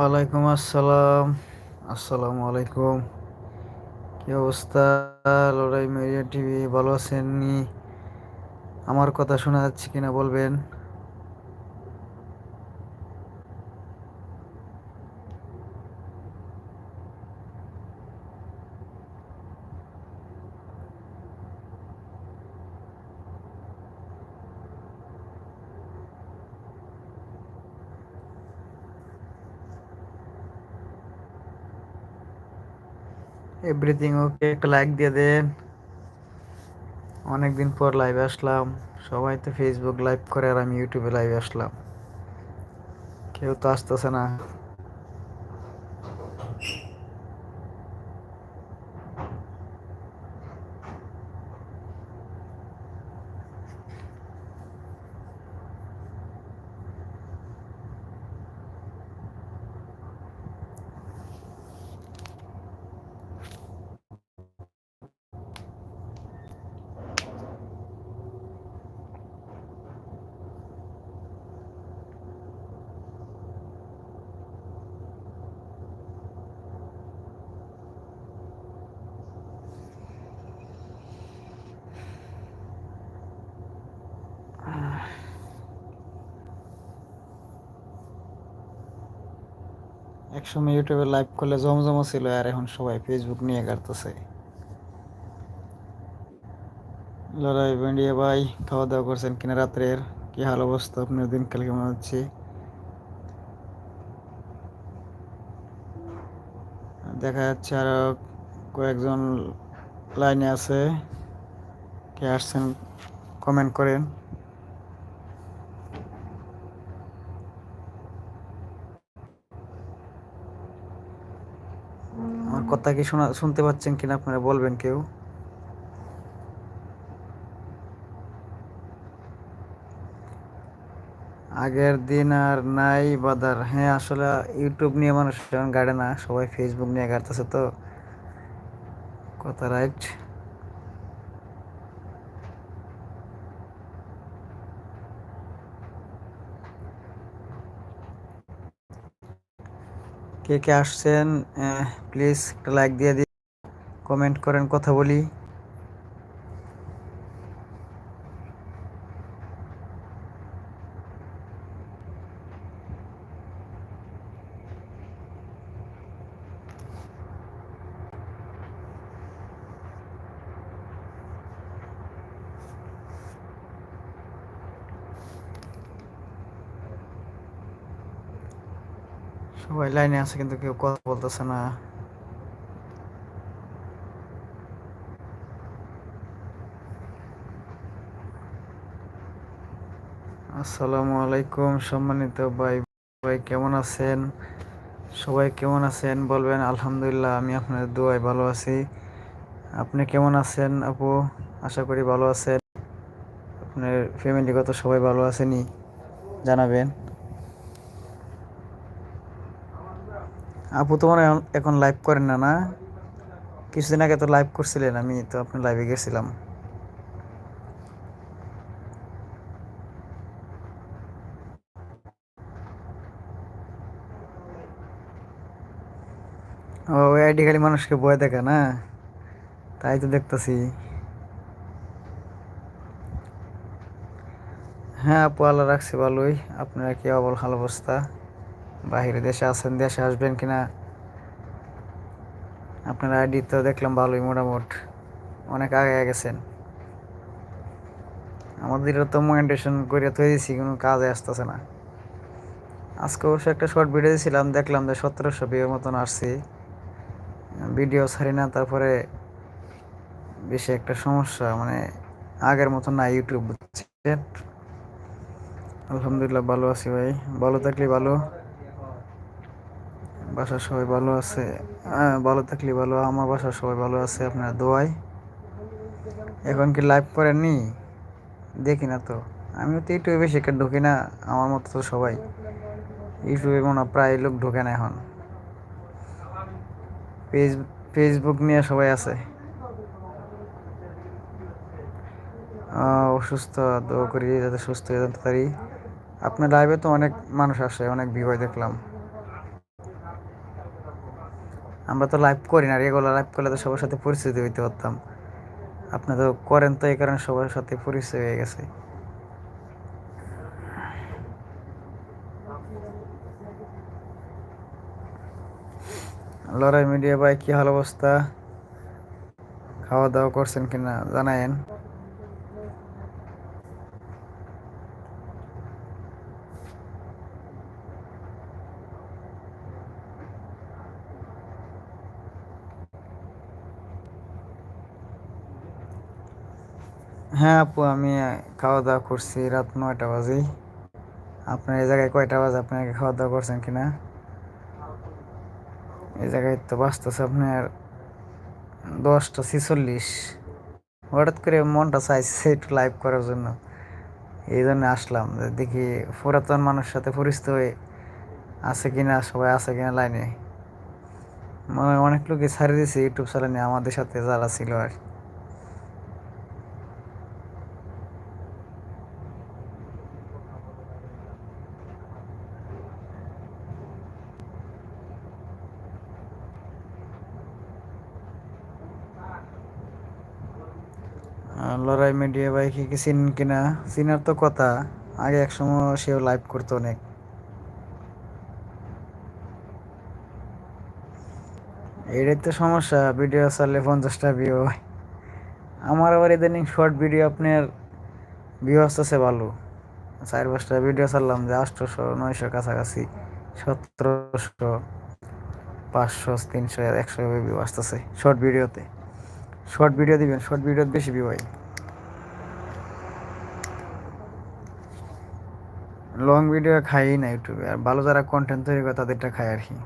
ওয়ালাইকুম আসসালাম। আসসালামু আলাইকুম। কি অবস্থা? লড়াই মিডিয়া টিভি, ভালো আছেন আমার কথা শোনা যাচ্ছে কিনা বলবেন? এভরিথিং ওকে একটা লাইক দিয়ে দেন। অনেকদিন পর লাইভে আসলাম। সবাই তো ফেসবুক লাইভ করে আর আমি ইউটিউবে লাইভে আসলাম। কেউ তো আসতেছে না। একসময় ইউটিউবে লাইভ করলে জমজমও ছিল আর এখন সবাই ফেসবুক নিয়ে কাটতেছে। লড়াই বেন্ডিয়া ভাই খাওয়া দাওয়া করছেন কিনা রাত্রের? কি হাল অবস্থা আপনার দিনকাল কেমন হচ্ছে দেখা যাচ্ছে আরও কয়েকজন লাইনে আছে। কে আসছেন কমেন্ট করেন আমার কথা কি শোনা, শুনতে পাচ্ছেন কিনা আপনারা বলবেন কেউ? আগের দিন আর নাই বাদার। হ্যাঁ আসলে ইউটিউব নিয়ে মানুষ গাড়ে না, সবাই ফেসবুক নিয়ে গাড়তেছে তো। কথা রাইট? কে কে আসছেন প্লিজ একটা লাইক দিয়ে দিন কমেন্ট করেন কথা বলি। লাইনে আছে কিন্তু কেউ কথা বলতেছে না। আসসালামু আলাইকুম সম্মানিত ভাই ভাই কেমন আছেন? সবাই কেমন আছেন বলবেন, আলহামদুলিল্লাহ আমি আপনার দোয়ায় ভালো আছি। আপনি কেমন আছেন আপু? আশা করি ভালো আছেন। আপনার ফ্যামিলিগত সবাই ভালো আছেনি জানাবেন। আপু তোমার এখন লাইভ করেন না না? কিছুদিন আগে তো লাইভ করছিলেন, আমি তো আপনার লাইভে গেছিলাম। ও আইডি খালি মানুষকে ভয় দেখা না? তাই তো দেখতেছি। হ্যাঁ আপু, আল্লাহ রাখছি ভালোই। আপনারা কি অবল ভালো অবস্থা? বাহিরে দেশে আছেন, দেশে আসবেন কিনা? আপনার আইডি তো দেখলাম ভালোই মোটামুট। অনেক আগে গেছেন। আমাদের তো মনিটেশন করে তৈরি দিয়েছি কোনো কাজে আসতেছে না। আজকে অবশ্য একটা শর্ট ভিডিও দিয়েছিলাম দেখলাম যে সতেরোশো বিয়ের মতন আসছি। ভিডিও ছাড়ি না, তারপরে বেশি একটা সমস্যা মানে আগের মতন না ইউটিউব আলহামদুলিল্লাহ ভালো আছি ভাই। ভালো থাকলে ভালো। বাসার সবাই ভালো আছে? হ্যাঁ ভালো থাকলে ভালো। আমার বাসার সবাই ভালো আছে, আপনার দোয়াই। এখন কি লাইভ করেননি? দেখি না তো। আমিও তো ইউটিউবে একটা ঢুকি না, আমার মতো তো সবাই। ইউটিউবে মনে প্রায় লোক ঢোকে না এখন। পেজ ফেসবুক নিয়ে সবাই আছে। অসুস্থ, দোয়া করি, যাতে সুস্থ হয়ে যেতে পারি। আপনার লাইভে তো অনেক মানুষ আসে, অনেক ভিউ দেখলাম। আমরা তো লাইভ করি না রেগুলার লাইভ করলে তো সবার সাথে পরিচিত হইতে পারতাম। আপনি তো করেন তো এই কারণে সবার সাথে পরিচয় হয়ে গেছে। লড়াই মিডিয়া ভাই, কি হাল অবস্থা? খাওয়া দাওয়া করছেন কিনা? জানায়েন। হ্যাঁ আপু, আমি খাওয়া দাওয়া করছি রাত নয়টা বাজে আপনার এই জায়গায় কয়টা বাজে? আপনি আগে খাওয়া দাওয়া করছেন কিনা এই জায়গায় তো বাঁচতেছে আপনার দশটা ছিচল্লিশ। হঠাৎ করে মনটা চাইছে একটু লাইভ করার জন্য। এই জন্য আসলাম। দেখি পুরাতন মানুষের সাথে পরিচিত হয়ে আছে কিনা সবাই আছে কিনা লাইনে মানে অনেক লোকই ছাড়িয়ে দিয়েছে ইউটিউব চ্যানেলে আমাদের সাথে যারা ছিল আর লড়াই মিডিয়া ভাই কি চিনেন কিনা, চিনার তো কথা। আগে এক সময় সেও লাইভ করতো অনেক। এটাই তো সমস্যা ভিডিও চাললে পঞ্চাশটা ভিউ আমার আবার ইদানিং শর্ট ভিডিও আপনার ভিউ আসতেছে ভালো। চার পাঁচটা ভিডিও ছাড়লাম যে আটশোশো নয়শো কাছাকাছি, সতেরোশো, পাঁচশো, তিনশো, একশো ভিউ আসতেছে শর্ট ভিডিওতে শর্ট ভিডিও দিবেন শর্ট ভিডিও বেশি ভিউ হয়। লং ভিডিও খাই না ইউটিউবে আর ভালো যারা কন্টেন্ট তৈরি করে তাদেরটা খায় আর কি।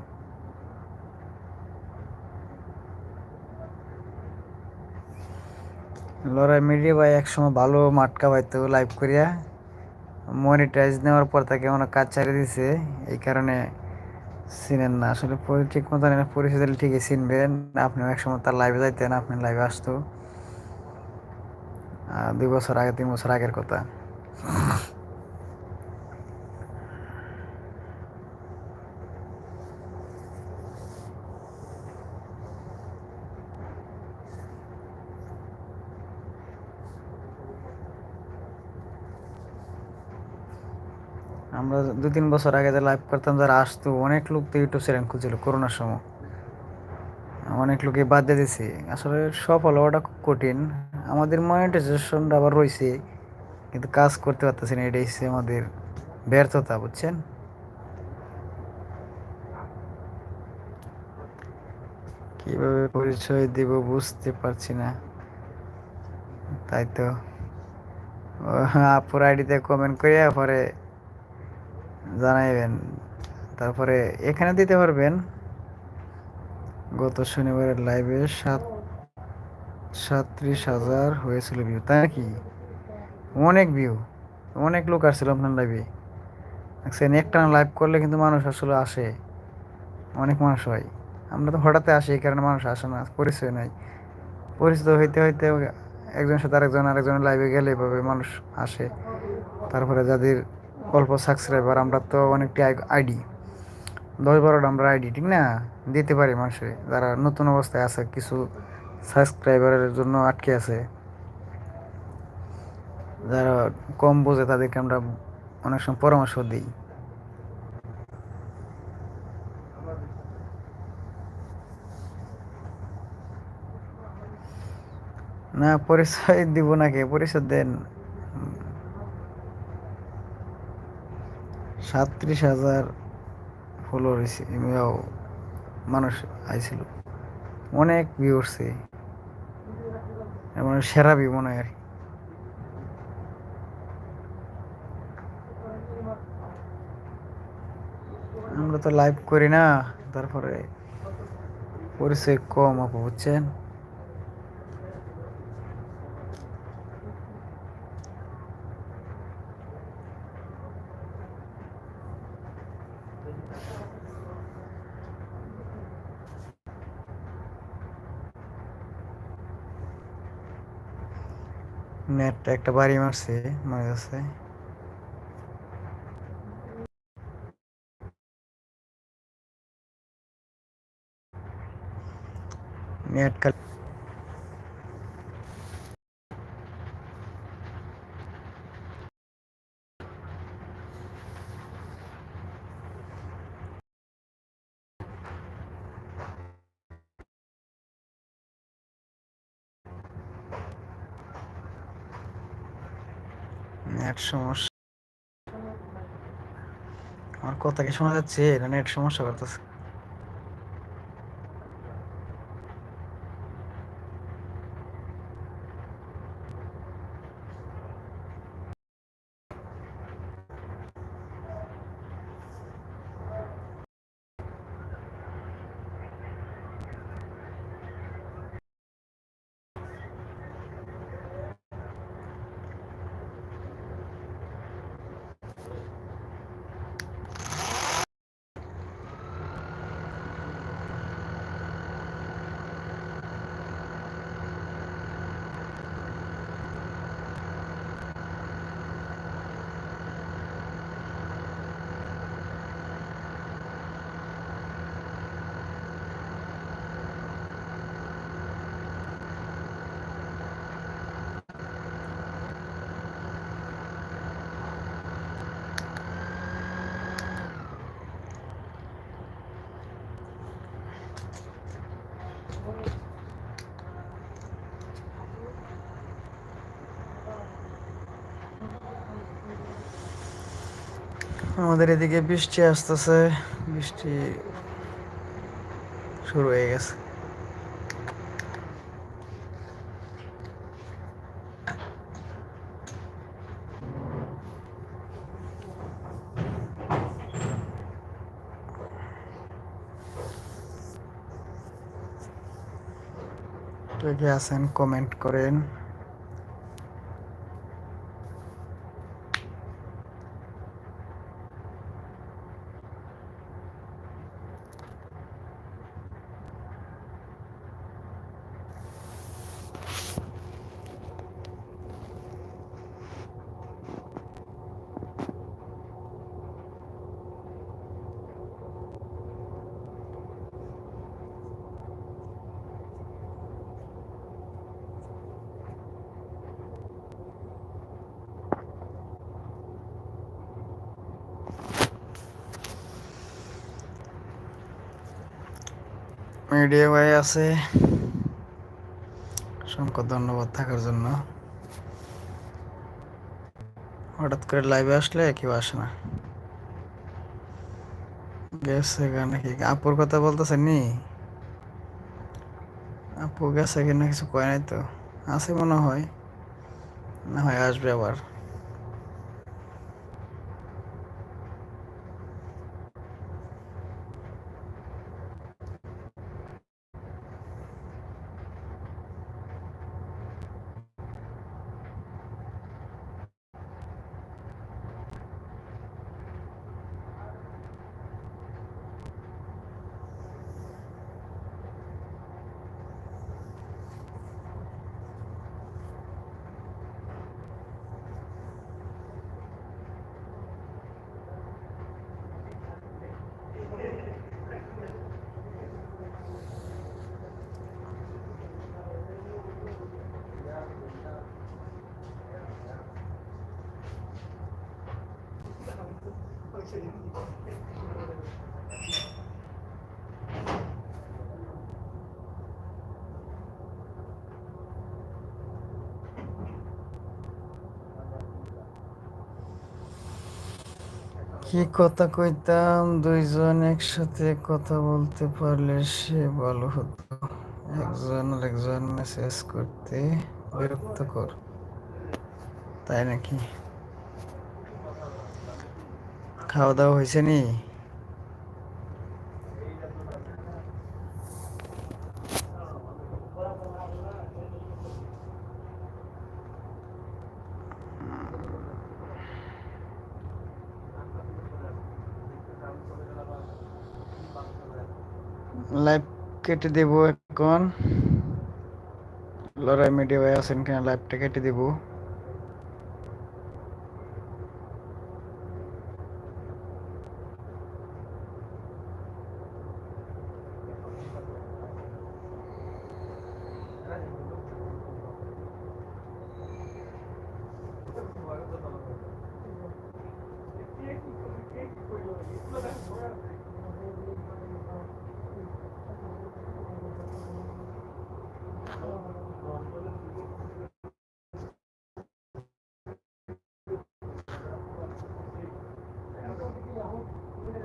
লড়াই মিডিয়া ভাই, একসময় ভালো মাটকা পাইতো লাইভ করিয়া মনিটাইজ নেওয়ার পর তাকে হয় কাজ ছাড়িয়ে দিছে, এই কারণে চিনেন না। আসলে ঠিক মতো জানেন পরিচয় দিলে ঠিকই চিনবেন। আপনিও একসময় তার লাইভে যাইতেন, আপনি লাইভে আসতো। দুই বছর আগে, তিন বছর আগের কথা। দু তিন বছর আগে যে লাইভ করতাম, যারা আসতো, অনেক লোক তো ইউটিউব চ্যানেল খুঁজছিল করোনার সময়। অনেক লোকে বাদ দিয়ে দিছে। আসলে সফল হওয়াটা খুব কঠিন। আমাদের মনিটাইজেশনটা আবার রয়েছে, কিন্তু কাজ করতে পারতেছি না, এটাই হচ্ছে আমাদের ব্যর্থতা, বুঝছেন? কীভাবে পরিচয় দেব বুঝতে পারছি না। তাই তো। আপুর আইডিতে কমেন্ট করে পরে জানাইবেন। তারপরে এখানে দিতে পারবেন। গত শনিবারের লাইভে সাত সাতত্রিশ হাজার হয়েছিল ভিউ তাই নাকি? অনেক ভিউ অনেক লোক আসছিল আপনার লাইভে দেখছেন একটা লাইভ করলে কিন্তু মানুষ আসলে আসে। অনেক মানুষ হয়। আমরা তো হঠাৎ আসি, এই কারণে মানুষ আসে না, পরিচয় নাই। পরিচিত হইতে হইতে একজনের সাথে আরেকজন, আরেকজনের লাইভে গেলে এভাবে মানুষ আসে। তারপরে যাদের অল্প সাবস্ক্রাইবার আমরা তো অনেকটি আইডি দশ বারোটা আমরা আইডি ঠিক না? দিতে পারি মানুষের যারা নতুন অবস্থায় আছে, কিছু সাবস্ক্রাইবারের জন্য আটকে আছে। যারা কম বোঝে, তাদেরকে আমরা অনেক সময় পরামর্শ দিই। না, পরিচয় দিব নাকি পরিচয় দেন। সাতত্রিশ হাজার ফলোয়ার মানুষ আইছিল। অনেক ভিউ উঠছে মানে সেরা ভিউ মনে হয় আর। আমরা তো লাইভ করি না, তারপরে পরিচয় কম আপু, বুঝছেন? নেটটা একটা বাড়ি মারছে মনে যাচ্ছে নেট খালি নেট সমস্যা? আমার কথা কি শোনা যাচ্ছে? না নেট সমস্যা করতেছে। আমাদের এদিকে বৃষ্টি আসতেছে বৃষ্টি শুরু হয়ে গেছে। কে আছেন কমেন্ট করেন। মিডিয়া ভাই আছে। অসংখ্য ধন্যবাদ থাকার জন্য। হঠাৎ করে লাইভে আসলে কেউ আসে না। গেছে গানে কি আপুর কথা বলতেছেন নি? আপু গেছে কিনা কিছু কয় নাই তো? আছে মনে হয়। না হয় আসবে আবার। কি কথা কইতাম? দুইজন একসাথে কথা বলতে পারলে সে ভালো হতো। একজন আরেকজন মেসেজ করতে বিরক্ত কর। তাই নাকি? খাওয়া দাওয়া হয়েছে নি? লাইভ কেটে দেব এখন। লড়াই মিডিয়া ভাই আছেন কিনা লাইভটা কেটে দেব।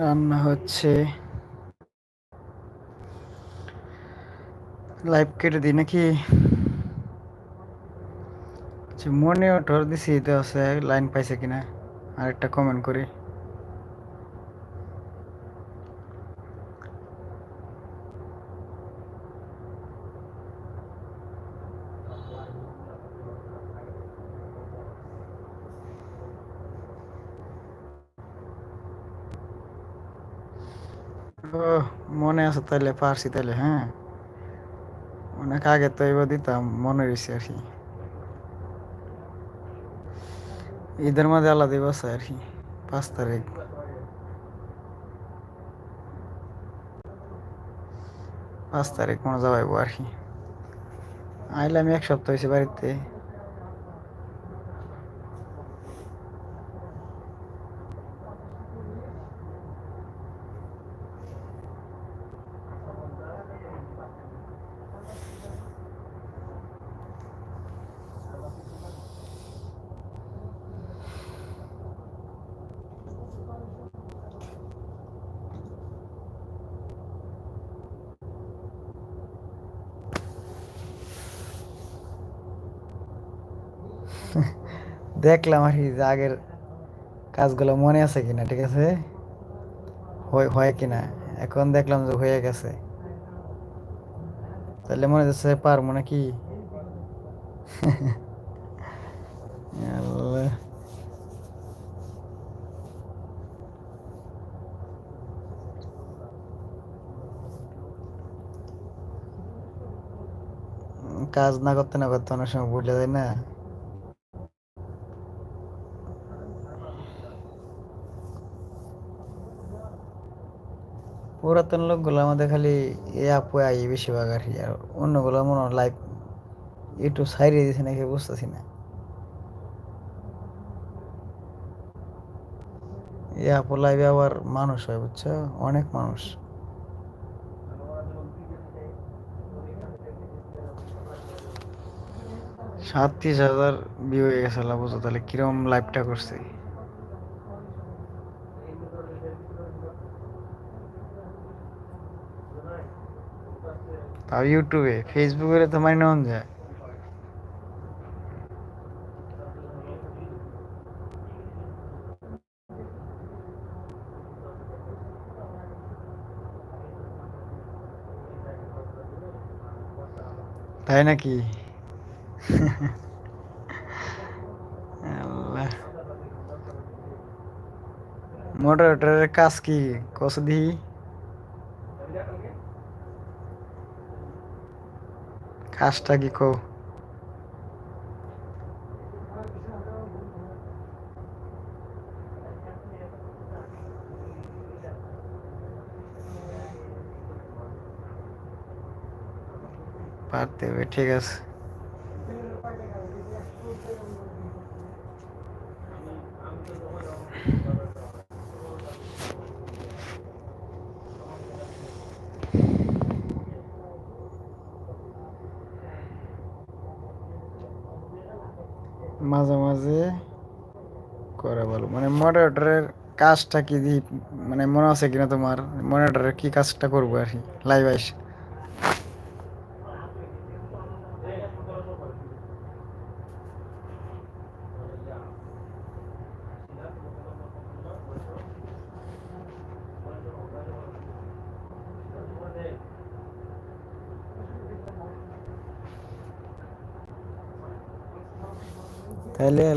রান্না হচ্ছে। লাইভ কেটে দিই নাকি? আচ্ছা, মনে ওঠর দিছি তো আছে লাইন পাইছে কিনা? আরেকটা কমেন্ট করি ও মনে আছে তাইলে পারছি তাইলে হ্যাঁ? অনেক আগে তো এবার দিতাম, মনে রয়েছে আর কি। ঈদের মধ্যে আলাদা বসে আর কি, পাঁচ তারিখ। পাঁচ তারিখ মনে যাবাইবো আর কি। আইলে আমি এক সপ্তাহ হয়েছে বাড়িতে। দেখলাম আর কি যে আগের কাজগুলো মনে আছে কিনা, ঠিক আছে? হয় কিনা? এখন দেখলাম যে হয়ে গেছে। তাহলে মনে হচ্ছে পারব নাকি? কাজ না করতে না করতে অনেক সময় ভুলে যায় না। পুরাতন লোকগুলো আমাদের খালি এ আপু আই বেশিরভাগ আর কি। আর অন্যগুলো মনে হয় লাইভ একটু সাইডে দিছে নাকি, বুঝতেছি না। এ আপু লাইভে আবার মানুষ হয়, বুঝছ? অনেক মানুষ। সাতত্রিশ হাজার ভিউ হয়ে গেছে বুঝো তাহলে কিরম লাইভটা করছে। তাও ইউটিউবে ফেসবুকে তো মানে নেওয়া যায়। তাই নাকি? মোটরেটরের কাজ কি? কস দিহি? কাজটা কি কো পারতে হবে ঠিক আছে। মাঝে মাঝে করে বলো। মানে মডারেটরের কাজটা কি মানে মনে আছে কিনা তোমার? মডারেটরের কি কাজটা করব আর কি? লাইভ আইসে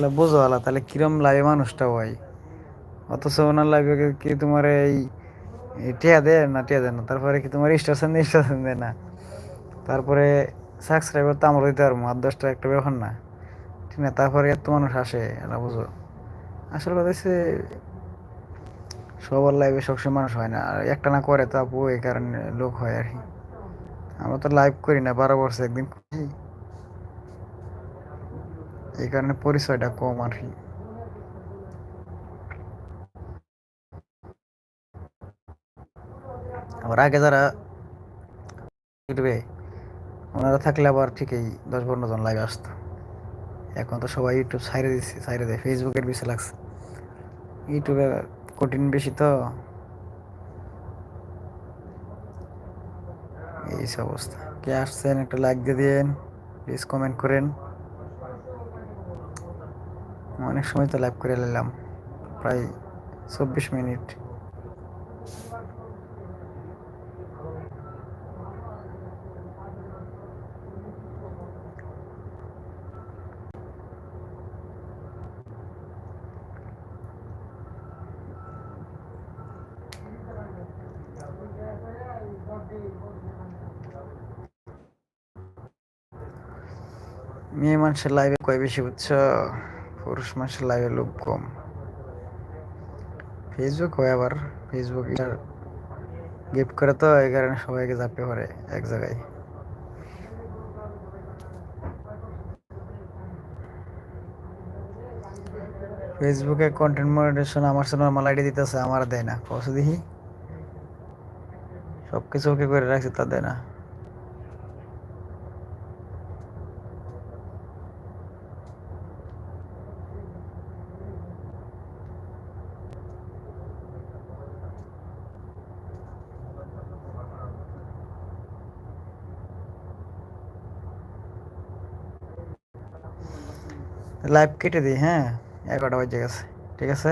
তাহলে বোঝো আলা তাহলে কিরম লাইভে মানুষটা হয়? অথচ ওনার লাইভে কি তোমার এই টিয়া দেয়? না, টিয়া দেয় না। তারপরে কি তোমার স্টেশন দিয়ে, স্টেশন দেয় না। তারপরে সাবস্ক্রাইবার তো আমরা দিতে পারব আর দশটা একটা ব্যাপার না। ঠিক না? তারপরে এত মানুষ আসে এলা বুঝো। আসলে কথা হচ্ছে সবার লাইভে সবসময় মানুষ হয় না। আর একটা না করে তো আপু, এই কারণে লোক হয় আর কি। আমরা তো লাইভ করি না, বারো বছর একদিন করি। এই কারণে পরিচয়টা কম আর কি। আবার আগে যারা ইউটিউবে ওনারা থাকলে আবার ঠিকই দশ পনেরো জন লাইভ আসতো। এখন তো সবাই ইউটিউব সাইডে দিচ্ছে সাইডে দেয়। ফেসবুকের বেশি লাগছে। ইউটিউবে কঠিন বেশি তো। এই অবস্থা। কে আসছেন একটা লাইক দিয়ে দিন প্লিজ কমেন্ট করেন। অনেক সময় তো লাইভ করে নিলাম, প্রায় চব্বিশ মিনিট। মেয়ে মানুষের লাইভে কয় বেশি বুঝছ? পুরুষ মানুষের লাইভে লোক কম। ফেসবুক হয় আবার। ফেসবুক গিফট করে তো, এই কারণে সবাইকে চাপে পড়ে এক জায়গায়। ফেসবুকে কন্টেন্ট মনিটেশন আমার সাথে নর্মাল আইডি দিতেছে, আমার দেয় না। কত দেখি। সব কিছু ওকে করে রাখছে, তা দেয় না। লাইভ কেটে দিই হ্যাঁ এগারোটা বাজে গেছে ঠিক আছে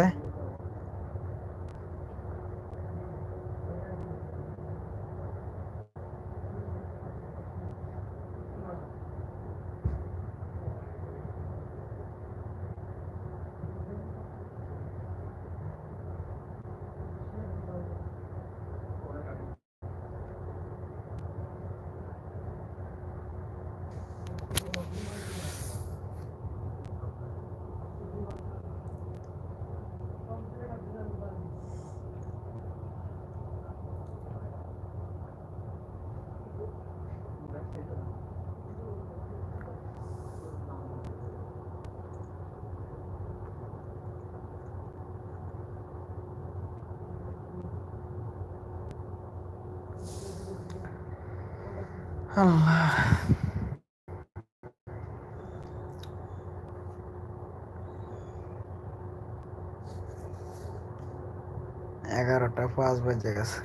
এগারোটা পাঁচ বাজে গেছে।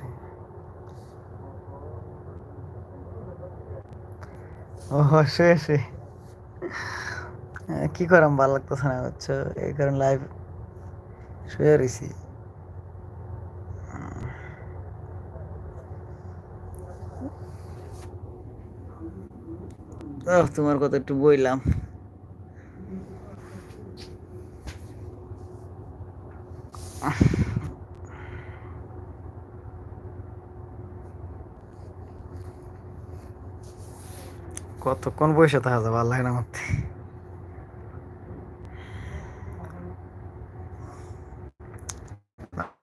ও শেষে কি করাম, ভালো লাগতেছে না হচ্ছে এই কারণে লাইভ শুয়ে রয়েছি তোমার কথা একটু বইলাম। কতক্ষণ বসে থাকা যাবে আল্লাহ না মধ্যে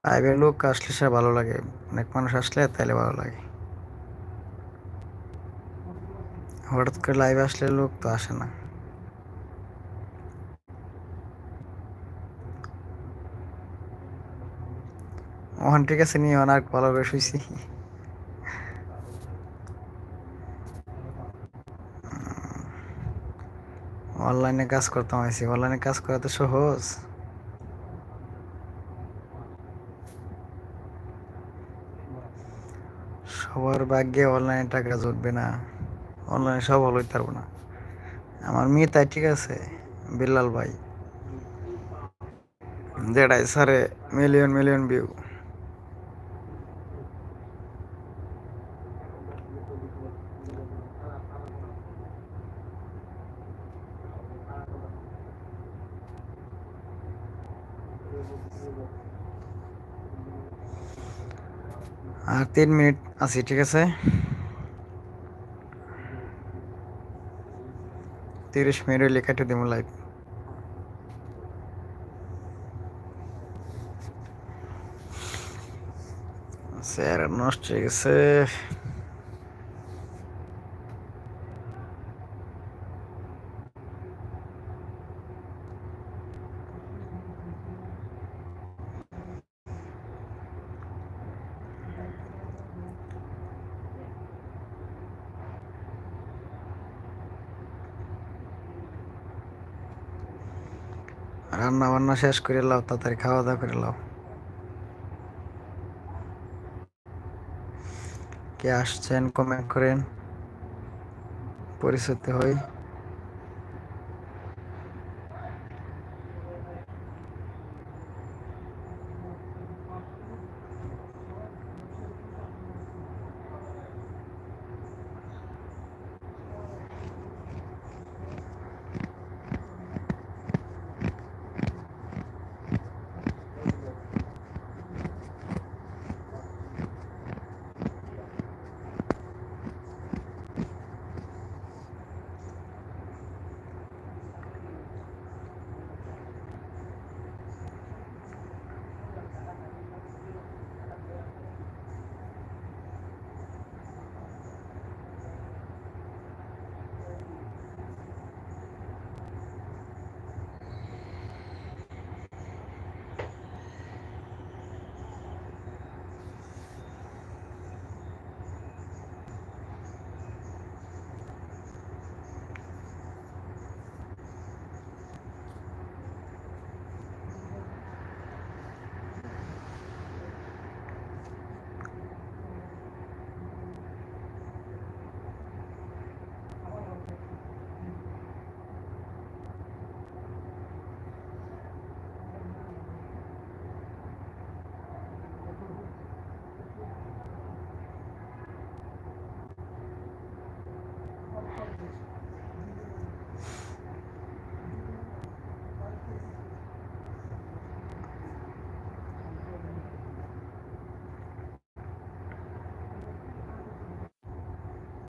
লাইভের লোক আসলে সে ভালো লাগে, অনেক মানুষ আসলে তাইলে ভালো লাগে। হঠাৎ করে লাইভ আসলে লোক তো আসে না। ওখান ঠিক আছে নিয়ে অনেক ভালো করে হয়েছি অনলাইনে কাজ করতাম হয়েছি অনলাইনে কাজ করা তো সহজ। সবার ভাগ্যে অনলাইনে টাকা জুটবে না। অনলাইনে সব ভালো হইতে পারব না। আমার মেয়ে তাই ঠিক আছে, বিল্লাল ভাই। যেটাই সারে মিলিয়ন মিলিয়ন ভিউ আর তিন মিনিট আছি, ঠিক আছে? তিরিশ মিনিট হইলে কেটে দিব লাইভ স্যার নষ্ট হয়ে গেছে রান্না বান্না শেষ করে লাও তাড়াতাড়ি খাওয়া দাওয়া করে লাও। কে আসছেন কমেন্ট করেন। পরিচিত হই।